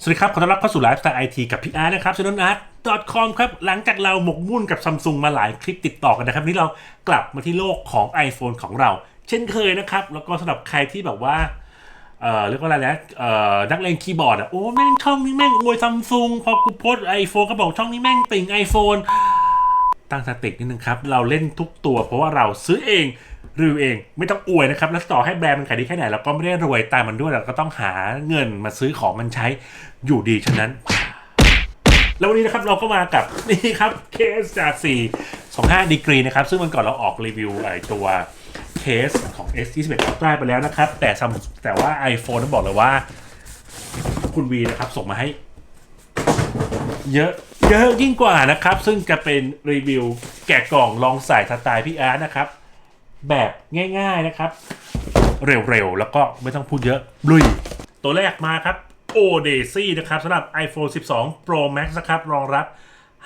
สวัสดีครับ ขอต้อนรับเข้าสู่ไลฟ์สไตล์ไอทีกับพี่อาร์นะครับช n นอาร์ต .com ครับ หลังจากเราหมกมุ่นกับซัมซุงมาหลายคลิปติดต่อกันนะครับวันนี้เรากลับมาที่โลกของ iPhone ของเรา เช่นเคยนะครับ แล้วก็สำหรับใครที่แบบว่า เอ่อ เรียกว่าอะไรนะ เอ่อ นักเลงคีย์บอร์ดอะ โอ้ แม่งช่องนี้แม่งอวยซัมซุงพอกูโพสไอโฟนก็บอกช่องนี้แม่งติ่ง iPhone ตั้งสตินิดนึงครับ เราเล่นทุกตัว เพราะว่าเราซื้อเองรีวิวเองไม่ต้องอวยนะครับ แล้วต่อให้แบรนด์มันขายดีแค่ไหนเราก็ไม่ได้รวยตามมันด้วยเราก็ต้องหาเงินมาซื้อของมันใช้ อยู่ดีฉะนั้น แล้ววันนี้นะครับเราก็มากับนี่ครับเคสจาก4 25ดีกรีนะครับ ซึ่งมันก่อนเราออกรีวิวไอตัวเคสของ S21 Ultra ไปแล้วนะครับ แต่ซัมแต่ว่า iPhone ต้องบอกเลยว่า คุณวีนะครับส่งมาให้ เยอะเยอะยิ่งกว่านะครับ ซึ่งจะเป็นรีวิวแกะกล่องลองใส่สไตล์พี่อาร์ตนะครับ แบบง่าย ๆนะครับ เร็วๆ แล้วก็ไม่ต้องพูดเยอะลุย ตัวแรกมาครับ o d a i s y นะครับสำหรับ iPhone 12 Pro Max นะครับรองรับ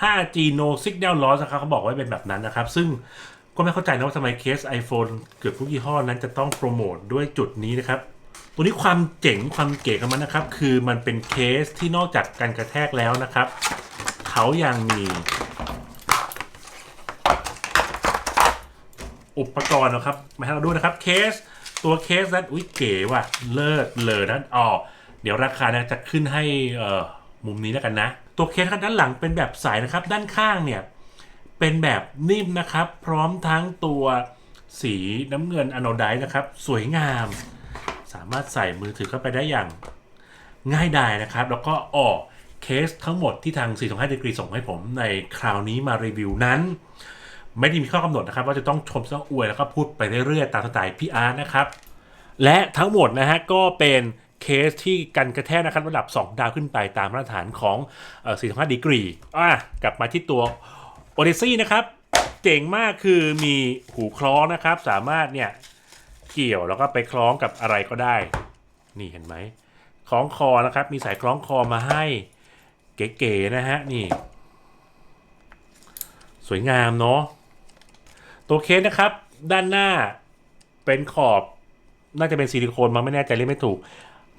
5G No Signal Loss นะครับเขาบอกไว้เป็นแบบนั้นนะครับ ซึ่งก็ไม่เข้าใจนะว่าทำไมเคส iPhone เกือบทุกยี่ห้อนั้นจะต้องโปรโมทด้วยจุดนี้นะครับ ตัวนี้ความเจ๋งความเก๋ของมันนะครับ คือมันเป็นเคสที่นอกจากการกระแทกแล้วนะครับ เขายังมีอุปกรณ์นะครับ มาให้เราดูนะครับเคสตัวเคสนั้นอุ้ยเก๋ว่ะเลิศเลยนะอ๋อ เดี๋ยวราคานะจะขึ้นให้มุมนี้แล้วกันนะ ตัวเคสด้านหลังเป็นแบบใสนะครับด้านข้างเนี่ยเป็นแบบนิ่มนะครับ พร้อมทั้งตัวสีน้ำเงินอโนไดซ์นะครับ สวยงาม สามารถใส่มือถือเข้าไปได้อย่างง่ายดายนะครับ แล้วก็ออกเคสทั้งหมดที่ทาง 425 degree ส่งให้ผมในคราวนี้มารีวิวนั้น ไม่ได้มีข้อกำหนดนะครับ ว่าจะต้องชมต้องอวยแล้วก็พูดไปเรื่อยๆ ตามสไตล์พี่อาร์ตนะครับ และทั้งหมดนะฮะก็เป็น เคสที่กันกระแทกนะครับระดับ 2 ดาวขึ้นไปตามมาตรฐานของเอ่อ425 degree อะกลับมาที่ตัว Odyssey นะครับเจ๋งมากคือมีหูคล้องนะครับ สามารถเนี่ยเกี่ยวแล้วก็ไปคล้องกับอะไรก็ได้ นี่เห็นไหมคล้องคอนะครับ มีสายคล้องคอมาให้เก๋ๆนะฮะนี่ สวยงามเนาะตัวเคสนะครับ ด้านหน้าเป็นขอบน่าจะเป็นซิลิโคนมาไม่แน่ใจเรียกไม่ถูก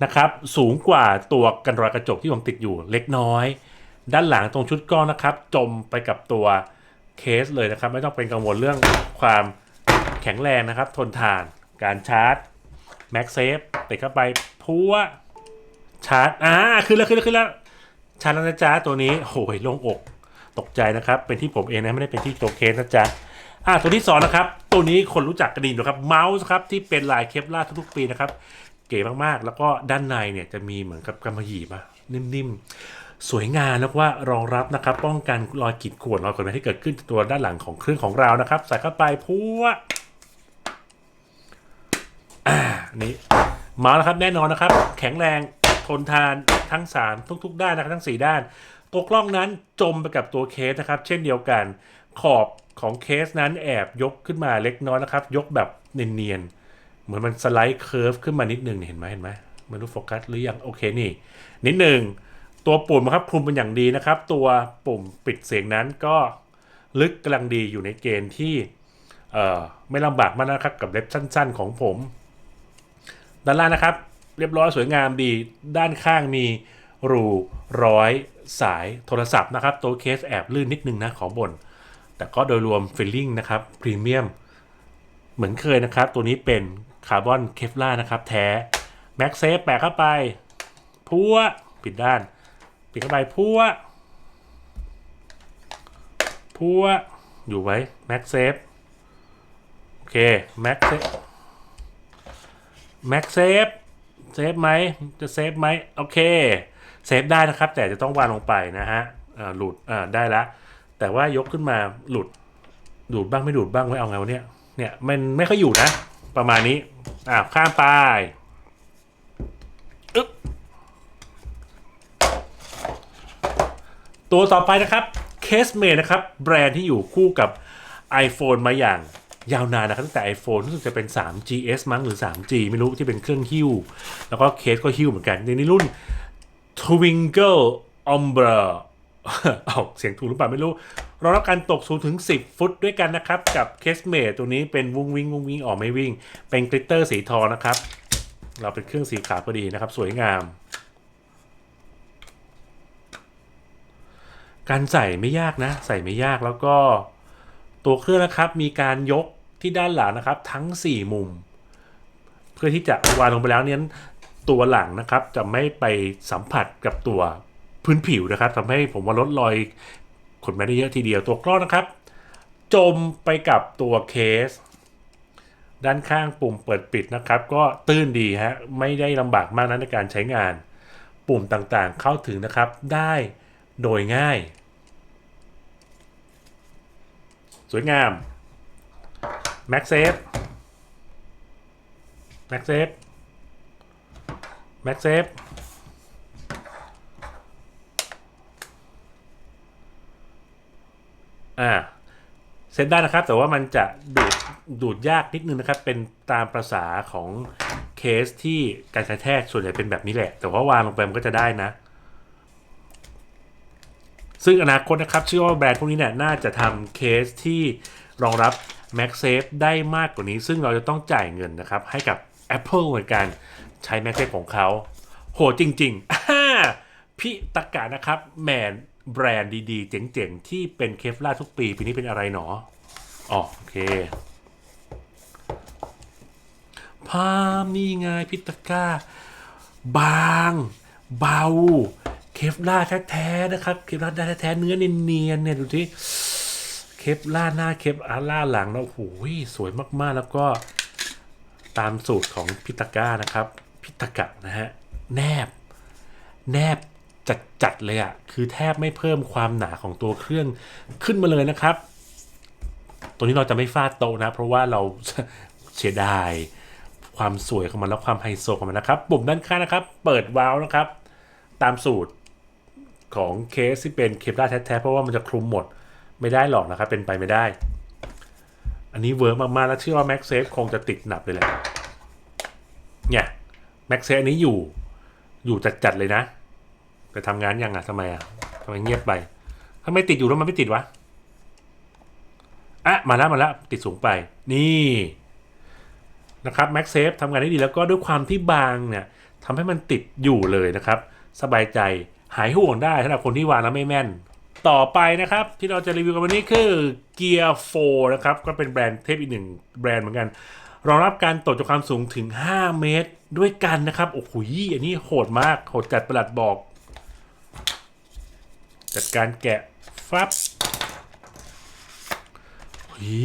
นะครับสูงกว่าตัวกันรอยกระจกที่ผมติดอยู่เล็กน้อย ด้านหลังตรงชุดกล้องนะครับ จมไปกับตัวเคสเลยนะครับ ไม่ต้องเป็นกังวลเรื่องความแข็งแรงนะครับ ทนทานการชาร์จแม็กเซฟติดเข้าไปพัวชาร์จอ่าขึ้นแล้วขึ้นแล้วขึ้นแล้วชาร์จแล้วนะจ๊ะตัวนี้โอ้ยโล่งอกตกใจนะครับ เป็นที่ผมเองนะไม่ได้เป็นที่ตัวเคสนะจ๊ะอ่าตัวที่สองนะครับตัวนี้คนรู้จักกันดีนะครับเมาส์ครับที่เป็นลายเคปลาทุกๆปีนะครับ เก๋มากๆ แล้วก็ด้านในเนี่ยจะมีเหมือนกับกำมะหยี่มานิ่มๆ สวยงามแล้วว่ารองรับนะครับป้องกันรอยขีดข่วนรอยกดแม่ที่เกิดขึ้นตัวด้านหลังของเครื่องของเรานะครับ ใส่เข้าไปพัวอ่านี่มาแล้วครับแน่นอนนะครับ แข็งแรงทนทานทั้ง 3 ทุก ๆ ด้านนะครับทั้ง 4 ด้าน ตัวกล้องนั้นจมไปกับตัวเคสนะครับ เช่นเดียวกันขอบของเคสนั้นแอบยกขึ้นมาเล็กน้อยนะครับ ยกแบบเนียนๆ เหมือนมันสไลด์เคิร์ฟขึ้นมานิดนึงเห็นไหมเห็นไหมไม่รู้โฟกัสหรือยังโอเคนี่ นิดหนึ่งตัวปุ่มนะครับคลุมเป็นอย่างดีนะครับ ตัวปุ่มปิดเสียงนั้นก็ลึกกำลังดีอยู่ในเกณฑ์ที่เอ่อไม่ลำบากมากนะครับกับเล็บสั้น ๆ ของผม ด้านล่างนะครับ เรียบร้อยสวยงามดี ด้านข้างมีรูร้อยสายโทรศัพท์นะครับ ตัวเคสแอบลื่นนิดนึงนะขอบน แต่ก็โดยรวมฟิลลิ่งนะครับพรีเมียมเหมือนเคยนะครับ ตัวนี้เป็น คาร์บอนเคฟล่านะครับ แท้แม็กเซฟแปะเข้าไป พัวปิดด้าน ปิดเข้าไปพัวพัวอยู่ไว้แม็กเซฟโอเคแม็กเซฟแม็กเซฟเซฟไหมจะเซฟไหมโอเคเซฟได้นะครับ แต่จะต้องวางลงไปนะฮะหลุดได้ละ แต่ว่ายกขึ้นมาหลุดดูดบ้างไม่ดูดบ้างไม่เอาไงวะเนี่ยเนี่ยมันไม่ค่อยอยู่นะ ประมาณนี้ อ่าข้ามไปอึ๊บตัวต่อไปนะครับเคสเมดนะครับ แบรนด์ที่อยู่คู่กับ iPhone มาอย่างยาวนานนะครับตั้งแต่ iPhone รู้สึกจะเป็น 3GS มั้งหรือ 3G ไม่รู้ที่เป็นเครื่องหิ้ว แล้วก็เคสก็หิ้วเหมือนกัน ในนี้รุ่น Twinkle Umber เอาเสียงถูกหรือเปล่าไม่รู้รองรับการตกสูงถึง 10 ฟุตด้วยกันนะครับ กับเคสเม e ตัวนี้เป็นวุ้งวิ่งวุ้งวิ่งออกไม่วิ่ง เป็นกลิตเตอร์สีทองนะครับ เราเป็นเครื่องสีขาวพอดีนะครับ สวยงาม การใส่ไม่ยากนะ ใส่ไม่ยากแล้วก็ ตัวเครื่องนะครับมีการยกที่ด้านหลังนะครับ ทั้ง 4 มุม เพื่อที่จะวางลงไปแล้วเนี้ยตัวหลังนะครับจะไม่ไปสัมผัสกับตัว พื้นผิวนะครับทำให้ผมว่าลดรอยขนแม่ได้เยอะทีเดียวตัวกล้องนะครับ จมไปกับตัวเคส ด้านข้างปุ่มเปิดปิดนะครับ ก็ตื้นดีฮะไม่ได้ลำบากมากนะในการใช้งาน ปุ่มต่างๆเข้าถึงนะครับได้โดยง่าย สวยงาม m a x s a f e m a x s a f e m a x s a f e อ่าเซตได้นะครับ แต่ว่ามันจะดูดดูดยากนิดนึงนะครับ เป็นตามประษาของเคสที่การกระแทกส่วนใหญ่เป็นแบบนี้แหละ แต่ว่าวางลงไปมันก็จะได้นะ ซึ่งอนาคตนะครับเชื่อว่าแบรนด์พวกนี้เนี่ยน่าจะทำเคสที่รองรับ MagSafe ได้มากกว่านี้ ซึ่งเราจะต้องจ่ายเงินนะครับ ให้กับ Apple เหมือนกันใช้ MagSafe ของเขา โหจริงๆพี่ตะกานะครับแมน แบรนด์ดีๆ เจ๋งๆ ที่เป็นเคฟล่าทุกปี ปีนี้เป็นอะไรหนออ๋อโอเคพามนี่ไงพิตาก้า บาง เบา เคฟล่าแท้ๆนะครับ เคฟล่าได้แท้ๆเนื้อเนียนๆเนี่ยดูที่เคฟล่าหน้าเคฟอาล่าหลังแล้วโอ้โหสวยมากๆ แล้วก็ตามสูตรของพิตาก้านะครับ พิตากะนะฮะ แนบ แนบ จัดเลยอะ่ะคือแทบไม่เพิ่มความหนาของตัวเครื่องขึ้นมาเลยนะครับ ตัวนี้เราจะไม่ฟาดโตนะ เพราะว่าเราเสียดายความสวยของมันและความไฮโซของมันนะครับ ปุ่มด้านข้างนะครับ เปิดวาล์วนะครับ ตามสูตรของเคสที่เป็นเคปลาแท้ๆเพราะว่ามันจะคลุมหมดไม่ได้หรอกนะครับ เป็นไปไม่ได้ อันนี้เวิร์กมากๆแล้วเชื่อว่า MagSafe คงจะติดหนับเลยแหละเนี่ย MagSafe อันนี้อยู่อยู่จัดๆเลยนะ แต่ทำงานยังอะทำไมอะทำไมเงียบไปทำไมติดอยู่แล้วมันไม่ติดวะอะมาแล้วมาแล้วติดสูงไป นี่นะครับ MagSafe ทำงานได้ดีแล้วก็ด้วยความที่บางเนี่ยทำให้มันติดอยู่เลยนะครับ สบายใจหายห่วงได้สำหรับคนที่วางแล้วไม่แม่น ต่อไปนะครับที่เราจะรีวิวกันวันนี้คือ Gear 4นะครับก็เป็นแบรนด์เทพอีกหนึ่งแบรนด์เหมือนกันรองรับการตดจากความสูงถึง 5 เมตรด้วยกันนะครับ โอ้โหอันนี้โหดมาก โหดจัดประหลัดบอก จัดการแกะฟับฮี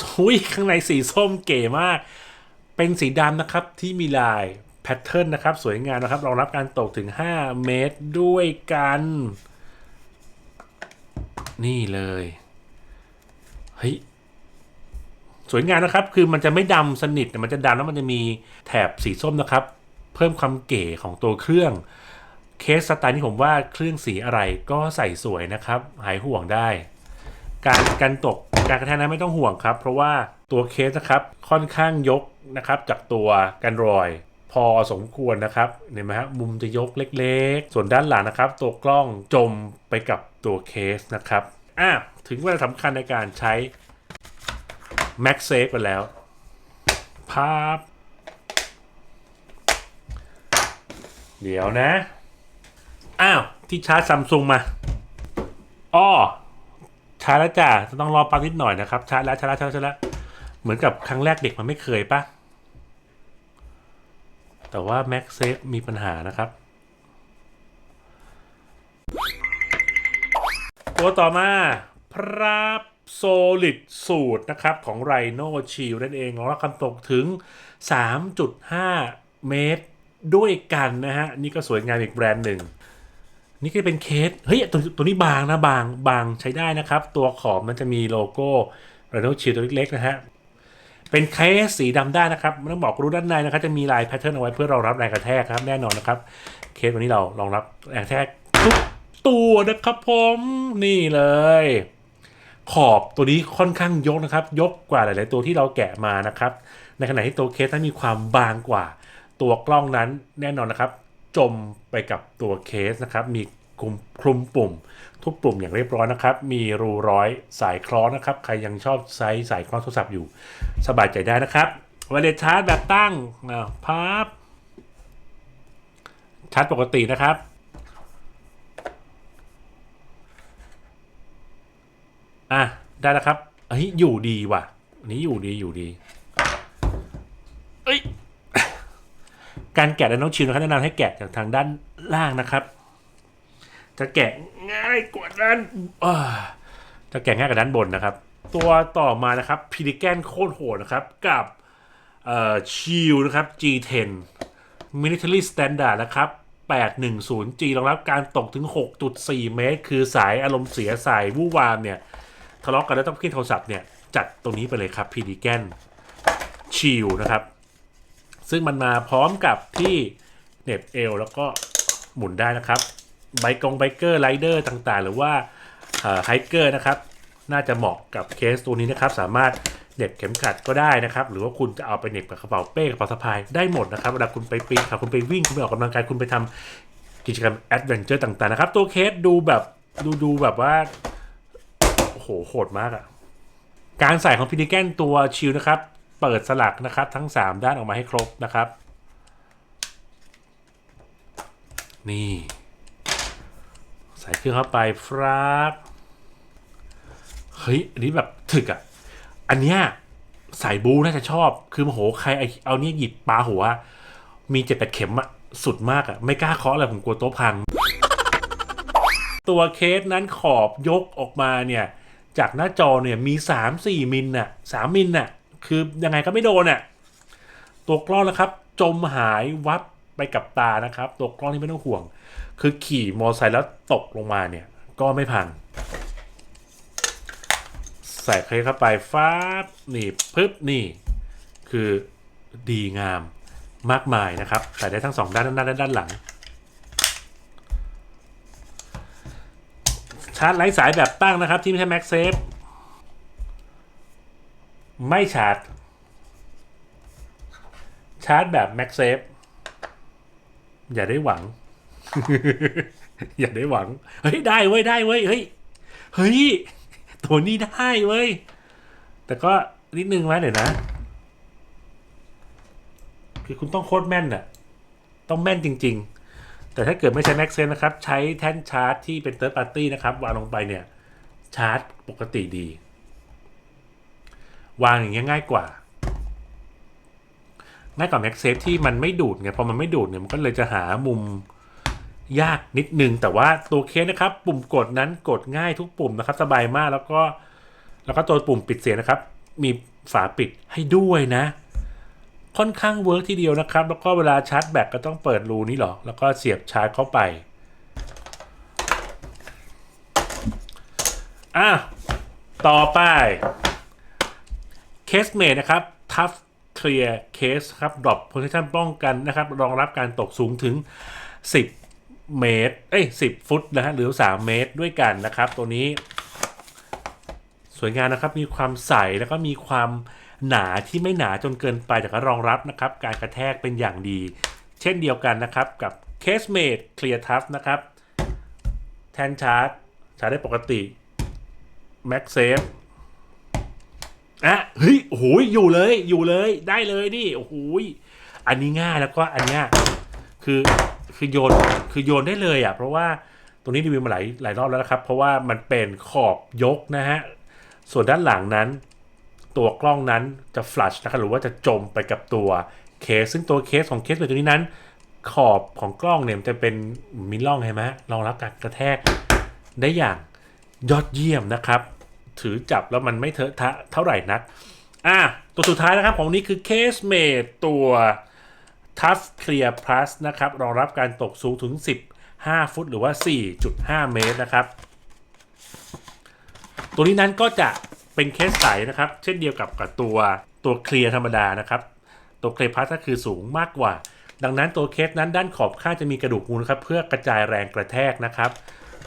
สุยข้างในสีส้มเก๋มาก เป็นสีดำนะครับที่มีลายแพทเทิร์นนะครับ สวยงามนะครับ รองรับการตกถึง 5 เมตรด้วยกัน นี่เลยเฮ้ยสวยงามนะครับ คือมันจะไม่ดำสนิทแต่มันจะดำแล้วมันจะมีแถบสีส้มนะครับ เพิ่มความเก๋ของตัวเครื่อง เคสสไตล์นี้ผมว่าเครื่องสีอะไรก็ใส่สวยนะครับ หายห่วงได้ การการตกการกระแทกนั้นไม่ต้องห่วงครับ เพราะว่าตัวเคสนะครับค่อนข้างยกนะครับ จากตัวกันรอยพอสมควรนะครับเห็นไหมฮะมุมจะยกเล็กๆ ส่วนด้านหลังนะครับ ตัวกล้องจมไปกับตัวเคสนะครับอะถึงเวลาสำคัญในการใช้ Max Safe ไปแล้วภาพ เดี๋ยวนะ อ้าว ที่ชาร์จซัมซุงมาอ้อชาร์จแล้วจ้ะจะต้องรอปั๊บนิดหน่อยนะครับ ชาร์จแล้วชาร์จแล้วชาร์จแล้ว เหมือนกับครั้งแรกเด็กมันไม่เคยปะแต่ว่า Max Safe มีปัญหานะครับ ตัวต่อมา พราบโซลิดสูตรนะครับ ของไรโนชิลนั่นเองของเราคำตกถึง 3.5 เมตรด้วยกันนะฮะ นี่ก็สวยงามอีกแบรนด์หนึ่ง นี่ก็เป็นเคส เฮ้ยตัวตัวนี้บางนะบางบางใช้ได้นะครับ ตัวขอบมันจะมีโลโก้ไรโนชิลตัวเล็กๆนะฮะ เป็นเคสสีดำได้นะครับไม่ต้องบอกรู้ด้านในนะครับ จะมีลายแพทเทิร์นเอาไว้เพื่อรองรับแรงกระแทกครับ แน่นอนนะครับ เคสวันนี้เรารองรับแรงกระแทกทุกตัวนะครับผมนี่เลย ขอบตัวนี้ค่อนข้างยกนะครับ ยกกว่าหลาย ๆ ตัวที่เราแกะมานะครับ ในขณะที่ตัวเคสนั้นมีความบางกว่าตัวกล้องนั้นแน่นอนนะครับ จมไปกับตัวเคสนะครับ มีคลุมคลุมปุ่ม ทุกปุ่มอย่างเรียบร้อยนะครับ มีรูร้อยสายคล้องนะครับ ใครยังชอบใช้สายคล้องโทรศัพท์อยู่ สบายใจได้นะครับวเลชาร์จแบบตั้งนะพับชาร์จปกตินะครับอะได้แล้วครับเฮ้ยอยู่ดีว่ะนี้อยู่ดีอยู่ดี การแกะและน้องชิวนะครับแนะนำให้แกะจากทางด้านล่างนะครับ จะแกะง่ายกว่าด้านจะแกะง่ายกว่าด้านบนนะครับ ตัวต่อมานะครับพิลิแกนโคตรโหดนะครับกับชิลนะครับ G10 Military Standard นะครับ 810G รองรับการตกถึง 6.4 เมตร คือสายอารมณ์เสียสายวู่วามเนี่ย ทะเลาะกันแล้วต้องขึ้นโทรศัพท์เนี่ย จัดตรงนี้ไปเลยครับพีดีแกนชิลนะครับ ซึ่งมันมาพร้อมกับที่เน็บเอวแล้วก็หมุนได้นะครับไบกงไบเกอร์ไรเดอร์ต่างๆ หรือว่าไฮเกอร์นะครับ น่าจะเหมาะกับเคสตัวนี้นะครับ สามารถเน็บเข็มขัดก็ได้นะครับ หรือว่าคุณจะเอาไปเน็บกับกระเป๋าเป้กระเป๋าสะพายได้หมดนะครับเวลาคุณไปปีนเขาคุณไปวิ่งคุณไปออกกำลังกายคุณไปทำกิจกรรมแอดเวนเจอร์ต่างๆนะครับ ตัวเคสดูแบบดูดูแบบว่าโอ้โหโหดมากอะการใส่ของพินิแกนตัวชิลนะครับ เปิดสลักนะครับ ทั้ง 3 ด้านออกมาให้ครบนะครับ นี่ ใส่เครื่องเข้าไปฟราบเฮ้ยอันนี้แบบถึกอะอันเนี้ยสายบูน่าจะชอบ คือโอ้โหใครเอาเนี่ยหยิบปลาหัว มีเจ็ดแปดเข็มอะสุดมากอะไม่กล้าเคาะเลยผมกลัวโต๊ะพัง ตัวเคสนั้นขอบยกออกมาเนี่ย จากหน้าจอเนี่ยมี 3 4 มิลน่ะ3มิลน่ะ คือยังไงก็ไม่โดนน่ะตัวกล้องนะครับ จมหายวับไปกับตานะครับ ตัวกล้องนี่ไม่ต้องห่วง คือขี่มอไซค์แล้วตกลงมาเนี่ย ก็ไม่พัง ใส่เคสเข้าไปฟ้าบนี่ปึ๊บนี่ คือดีงามมากมายนะครับ ใส่ได้ทั้งสองด้านด้านหน้าและด้านหลัง ชาร์จไร้สายแบบตั้งนะครับ ที่ไม่ใช่ Max Safe ไม่ชาร์จ ชาร์จแบบ Max Safe อย่าได้หวัง อย่าได้หวัง เฮ้ย ได้เว้ย ได้เว้ย เฮ้ย เฮ้ย ตัวนี้ได้เว้ย แต่ก็นิดนึงไว้เดี๋ยวนะ คือคุณต้องโคตรแม่นน่ะต้องแม่นจริง ๆ แต่ถ้าเกิดไม่ใช้ Max Sense นะครับ ใช้แท่นชาร์จที่เป็น Third Party นะครับ วางลงไปเนี่ย ชาร์จปกติดี วางอย่างเงี้ยง่ายกว่า ง่ายกว่า Max Safe ที่มันไม่ดูดไงพอมันไม่ดูดเนี่ยมันก็เลยจะหามุมยากนิดนึง แต่ว่าตัวเคสนะครับ ปุ่มกดนั้นกดง่ายทุกปุ่มนะครับ สบายมากแล้วก็ แล้วก็ตัวปุ่มปิดเสียงนะครับ มีฝาปิดให้ด้วยนะ ค่อนข้างเวิร์กทีเดียวนะครับ แล้วก็เวลาชาร์จแบตก็ต้องเปิดรูนี้หรอ แล้วก็เสียบชาร์จเข้าไปอะต่อไป เคสเมดนะครับ Tough Clear Case ครับ Drop Protection ป้องกันนะครับ รองรับการตกสูงถึง 10 เมตร เอ้ย 10 ฟุตนะฮะหรือ 3 เมตรด้วยกันนะครับ ตัวนี้ สวยงามนะครับ มีความใสแล้วก็มีความหนาที่ไม่หนาจนเกินไปแต่ก็รองรับนะครับ การกระแทกเป็นอย่างดี เช่นเดียวกันนะครับ กับ Case Mate Clear Tough นะครับ แทนชาร์จชาร์จได้ปกติ Max Safe อะเฮ้ยโอ้โหอยู่เลย อยู่เลย ได้เลยนี่โอ้โหอันนี้ง่ายแล้วก็อันเนี้ยคือคือโยนคือโยนได้เลยอะเพราะว่าตรงนี้รีวิวมาหลายหลายรอบแล้วนะครับ เพราะว่ามันเป็นขอบยกนะฮะส่วนด้านหลังนั้น ตัวกล้องนั้นจะฟลัชนะครับหรือว่าจะจมไปกับตัวเคส ซึ่งตัวเคสของเคสแบบตัวนี้นั้น ขอบของกล้องเนี่ยมันจะเป็นมีร่องเห็นไหมรองรับการกระแทกได้อย่างยอดเยี่ยมนะครับ ถือจับแล้วมันไม่เทอะทะเท่าไหร่นัก อะ ตัวสุดท้ายนะครับของนี้คือ Case Mate ตัว Tough Clear Plus นะครับ รองรับการตกสูงถึง 15 ฟุตหรือว่า 4.5 เมตรนะครับ ตัวนี้นั้นก็จะเป็นเคสใสนะครับ เช่นเดียวกับกับตัวตัวเคลียร์ธรรมดานะครับ ตัวเคลียร์พลัสก็คือสูงมากกว่า ดังนั้นตัวเคสนั้นด้านขอบข้างจะมีกระดูกงูนะครับ เพื่อกระจายแรงกระแทกนะครับ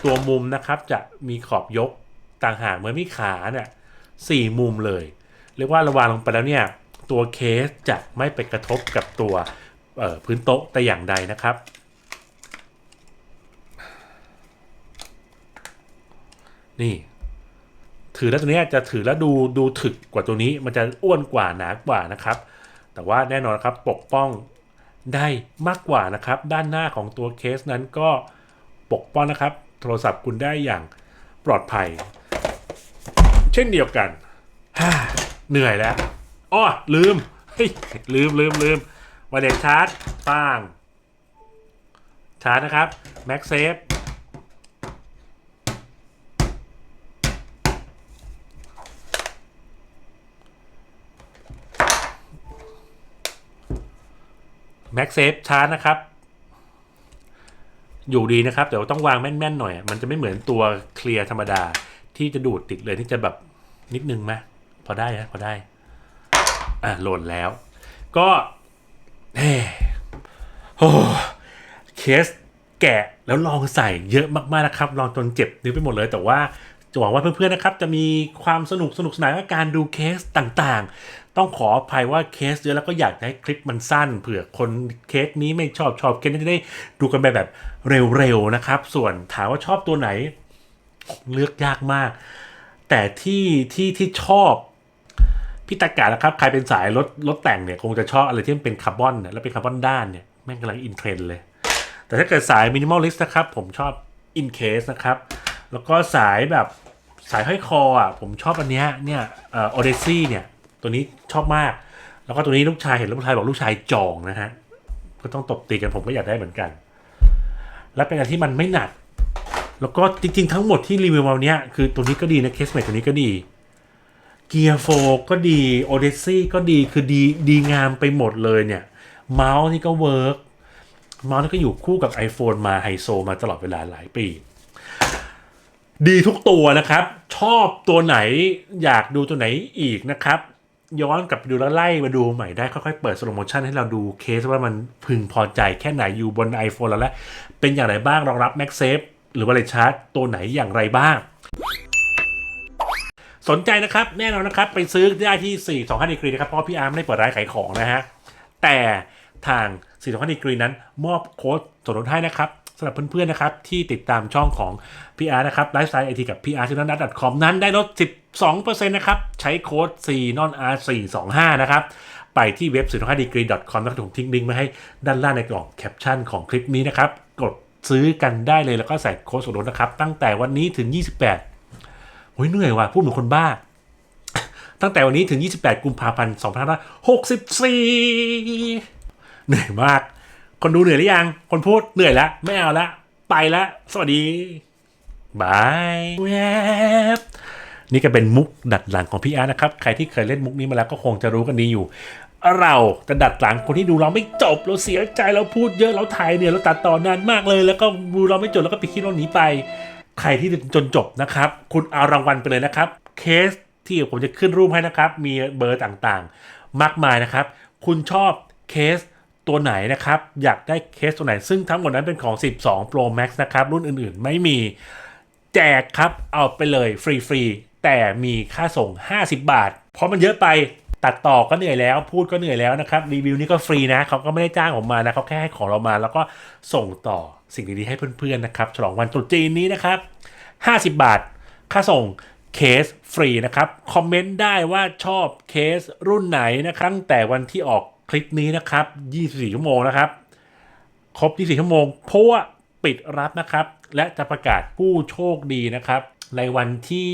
ตัวมุมนะครับจะมีขอบยก ต่างหากเหมือนมีขาเนี่ยสี่มุมเลย เรียกว่าระวางลงไปแล้วเนี่ยตัวเคสจะไม่ไปกระทบกับตัวพื้นโต๊ะแต่อย่างใดนะครับ นี่ ถือแล้วตัวนี้จะถือแล้วดูดูถึกกว่าตัวนี้ มันจะอ้วนกว่าหนากว่านะครับ แต่ว่าแน่นอนครับปกป้องได้มากกว่านะครับ ด้านหน้าของตัวเคสนั้นก็ปกป้องนะครับ โทรศัพท์คุณได้อย่างปลอดภัย เช่นเดียวกันเหนื่อยแล้วอ้อลืมเฮ้ยลืมลืมลืมไวเลสชาร์จป้าง ชาร์จนะครับ แม็กเซฟแม็กเซฟชาร์จนะครับ อยู่ดีนะครับ แต่ว่าต้องวางแม่นๆหน่อย มันจะไม่เหมือนตัวเคลียร์ธรรมดาที่จะดูดติดเลยที่จะแบบ นิดนึงไหมพอได้นะพอได้ อะโหล่นแล้ว ก็เฮ้โอ้เคสแกะแล้วลองใส่เยอะมากๆนะครับ ลองจนเจ็บนิ้วไปหมดเลยแต่ว่าหวังว่าเพื่อนๆนะครับ จะมีความสนุกสนุกสนานกับการดูเคสต่างๆ ต้องขออภัยว่าเคสเยอะแล้วก็อยากให้คลิปมันสั้นเผื่อคนเคสนี้ไม่ชอบชอบเคสนี้จะได้ดูกันไปแบบเร็วๆนะครับ ส่วนถามว่าชอบตัวไหน เลือกยากมาก แต่ที่ที่ที่ชอบพี่ตากานะครับ ใครเป็นสายรถรถแต่งเนี่ย คงจะชอบอะไรที่มันเป็นคาร์บอนแล้วเป็นคาร์บอนด้านเนี่ยแม่งกำลังอินเทรนด์เลย แต่ถ้าเกิดสายมินิมอลลิสต์นะครับ ผมชอบอินเคสนะครับ แล้วก็สายแบบสายห้อยคออะผมชอบอันเนี้ยเนี่ยเอ่อโอเดซี่เนี่ย ตัวนี้ชอบมาก แล้วก็ตัวนี้ลูกชายเห็นลูกชายบอกลูกชายจองนะฮะก็ต้องตบตีกันผมก็อยากได้เหมือนกัน และเป็นอะไรที่มันไม่หนัก แล้วก็จริง ๆ ทั้งหมดที่รีวิวมาวันเนี้ยคือตัวนี้ก็ดีนะเคสเมทตัวนี้ก็ดีเกียร์โฟก็ดีโอเดซี่ก็ดีคือดีดีงามไปหมดเลยเนี่ย เมาส์นี่ก็เวิร์กเมาส์นี่ก็อยู่คู่กับ iPhone มาไฮโซมาตลอดเวลาหลายปี ดีทุกตัวนะครับ ชอบตัวไหนอยากดูตัวไหนอีกนะครับ ย้อนกลับไปดูแล้วไล่มาดูใหม่ได้ค่อยๆเปิดสโลโมชั่นให้เราดูเคสว่ามันพึงพอใจแค่ไหนอยู่บน iPhone แล้วและเป็นอย่างไรบ้างรองรับ MagSafe หรือว่าเลชาร์จตัวไหนอย่างไรบ้าง สนใจนะครับแน่นอนนะครับ ไปซื้อได้ที่ 4 2 5ดีกรีนะครับ เพราะพี่อาร์มไม่ได้เปิดร้านขายของนะฮะ แต่ทาง 4 2 5ดีกรีนั้น มอบโค้ดส่วนลดให้นะครับสำหรับเพื่อนๆนะครับ ที่ติดตามช่องของพี่อาร์นะครับไลฟ์สไตล์ไอทีกับพี่อาร์ซีนอนนัท .com นั้นได้ลด 12%นะครับ ใช้โค้ด c n o n r 425นะครับไปที่เว็บ4 5 degree com แล้วก็ผมทิ้งลิงก์ไว้ให้ด้านล่างในกล่องแคปชั่นของคลิปนี้นะครับ ซื้อกันได้เลยแล้วก็ใส่โค้ดส่วนลดนะครับ ตั้งแต่วันนี้ถึง 28โอ้ยเหนื่อยว่ะพูดเหมือนคนบ้า ตั้งแต่วันนี้ถึง 28 กุมภาพันธ์2564 เหนื่อยมาก คนดูเหนื่อยหรือยัง คนพูดเหนื่อยแล้วไม่เอาละไปละสวัสดีบายแวบนี่ก็เป็นมุกดัดหลังของพี่อาร์นะครับ ใครที่เคยเล่นมุกนี้มาแล้วก็คงจะรู้กันดีอยู่ เราจะดัดหลังคนที่ดูเราไม่จบเราเสียใจเราพูดเยอะเราถ่ายเนี่ยเราตัดต่อนานมากเลย แล้วก็ดูเราไม่จบแล้วก็ปิดคลิปเราหนีไป ใครที่จนจบนะครับ คุณเอารางวัลไปเลยนะครับ เคสที่ผมจะขึ้นรูปให้นะครับ มีเบอร์ต่างๆ มากมายนะครับ คุณชอบเคสตัวไหนนะครับ อยากได้เคสตัวไหน ซึ่งทั้งหมดนั้นเป็นของ 12 Pro Max นะครับ รุ่นอื่นๆไม่มีแจกครับเอาไปเลยฟรีๆแต่มีค่าส่ง 50 บาท เพราะมันเยอะไป ตัดต่อก็เหนื่อยแล้ว พูดก็เหนื่อยแล้วนะครับ รีวิวนี่ก็ฟรีนะเขาก็ไม่ได้จ้างผมมานะเขาแค่ให้ของเรามา แล้วก็ส่งต่อสิ่งดีๆให้เพื่อนๆนะครับฉลองวันตรุษจีนนี้นะครับ 50 บาท ค่าส่งเคสฟรีนะครับ คอมเมนต์ได้ว่าชอบเคสรุ่นไหนนะครับตั้งแต่วันที่ออกคลิปนี้นะครับ 24 ชั่วโมงนะครับ ครบ 24 ชั่วโมงเพราะว่าปิดรับนะครับ และจะประกาศผู้โชคดีนะครับ ในวันที่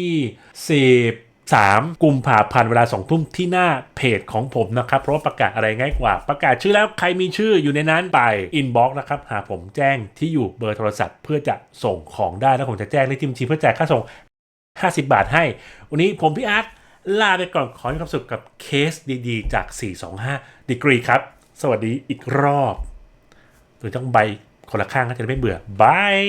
3กุมภาพันธ์เวลา2ทุ่มที่หน้าเพจของผมนะครับ เพราะประกาศอะไรง่ายกว่า ประกาศชื่อแล้วใครมีชื่ออยู่ในนั้นไปอินบ็อกซ์นะครับ หาผมแจ้งที่อยู่เบอร์โทรศัพท์ เพื่อจะส่งของได้แล้วผมจะแจ้งเลขที่บัญชีเพื่อจ่ายค่าส่ง 50 บาทให้ วันนี้ผมพี่อาร์ตลาไปก่อนขอให้ความสุขกับเคสดีๆ จาก 425 ดีกรีครับ สวัสดีอีกรอบหรือต้องใบคนละข้างก็จะได้ไม่เบื่อบาย